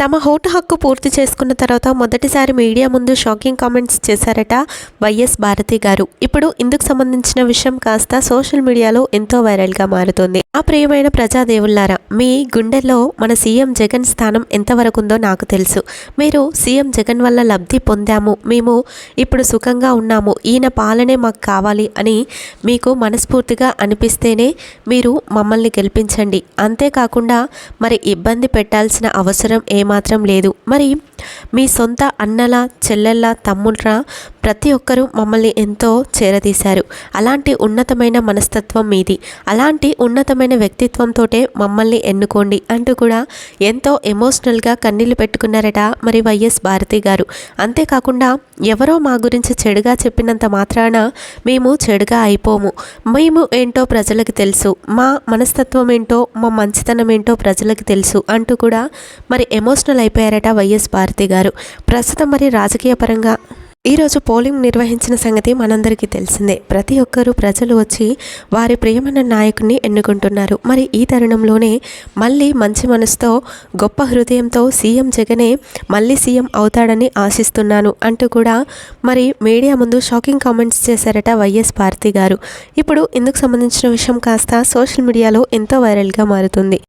తమ ఓటు హక్కు పూర్తి చేసుకున్న తర్వాత మొదటిసారి మీడియా ముందు షాకింగ్ కామెంట్స్ చేశారట వైఎస్ భారతి గారు. ఇప్పుడు ఇందుకు సంబంధించిన విషయం కాస్త సోషల్ మీడియాలో ఎంతో వైరల్గా మారుతుంది. ఆ ప్రియమైన ప్రజాదేవుల్లారా మీ గుండెల్లో మన సీఎం జగన్ స్థానం ఎంతవరకు ఉందో నాకు తెలుసు. మీరు సీఎం జగన్ వల్ల లబ్ధి పొందాము మేము ఇప్పుడు సుఖంగా ఉన్నాము ఈయన పాలనే మాకు కావాలి అని మీకు మనస్ఫూర్తిగా అనిపిస్తేనే మీరు మమ్మల్ని గెలిపించండి. అంతేకాకుండా మరి ఇబ్బంది పెట్టాల్సిన అవసరం ఏమో ఏమాత్రం లేదు. మరి మీ సొంత అన్నల చెల్లెళ్ళ తమ్ముళ్ళ ప్రతి ఒక్కరూ మమ్మల్ని ఎంతో చేరదీశారు. అలాంటి ఉన్నతమైన మనస్తత్వం మీది. అలాంటి ఉన్నతమైన వ్యక్తిత్వంతోటే మమ్మల్ని ఎన్నుకోండి అంటూ కూడా ఎంతో ఎమోషనల్గా కన్నీళ్ళు పెట్టుకున్నారట మరి వైఎస్ భారతి గారు. అంతేకాకుండా ఎవరో మా గురించి చెడుగా చెప్పినంత మాత్రాన మేము చెడుగా అయిపోము. మేము ఏంటో ప్రజలకు తెలుసు. మా మనస్తత్వం ఏంటో మా మంచితనం ఏంటో ప్రజలకు తెలుసు అంటూ కూడా మరి ఎమోషనల్ అయిపోయారట వైఎస్ భారతి గారు. ప్రస్తుతం మరి రాజకీయ పరంగా ఈరోజు పోలింగ్ నిర్వహించిన సంగతి మనందరికీ తెలిసిందే. ప్రతి ఒక్కరూ ప్రజలు వచ్చి వారి ప్రియమైన నాయకుడిని ఎన్నుకుంటున్నారు. మరి ఈ తరుణంలోనే మళ్ళీ మంచి మనసుతో గొప్ప హృదయంతో సీఎం జగనే మళ్ళీ సీఎం అవుతాడని ఆశిస్తున్నాను అంటూ కూడా మరి మీడియా ముందు షాకింగ్ కామెంట్స్ చేశారట వైఎస్ భారతి గారు. ఇప్పుడు ఇందుకు సంబంధించిన విషయం కాస్త సోషల్ మీడియాలో ఎంతో వైరల్గా మారుతుంది.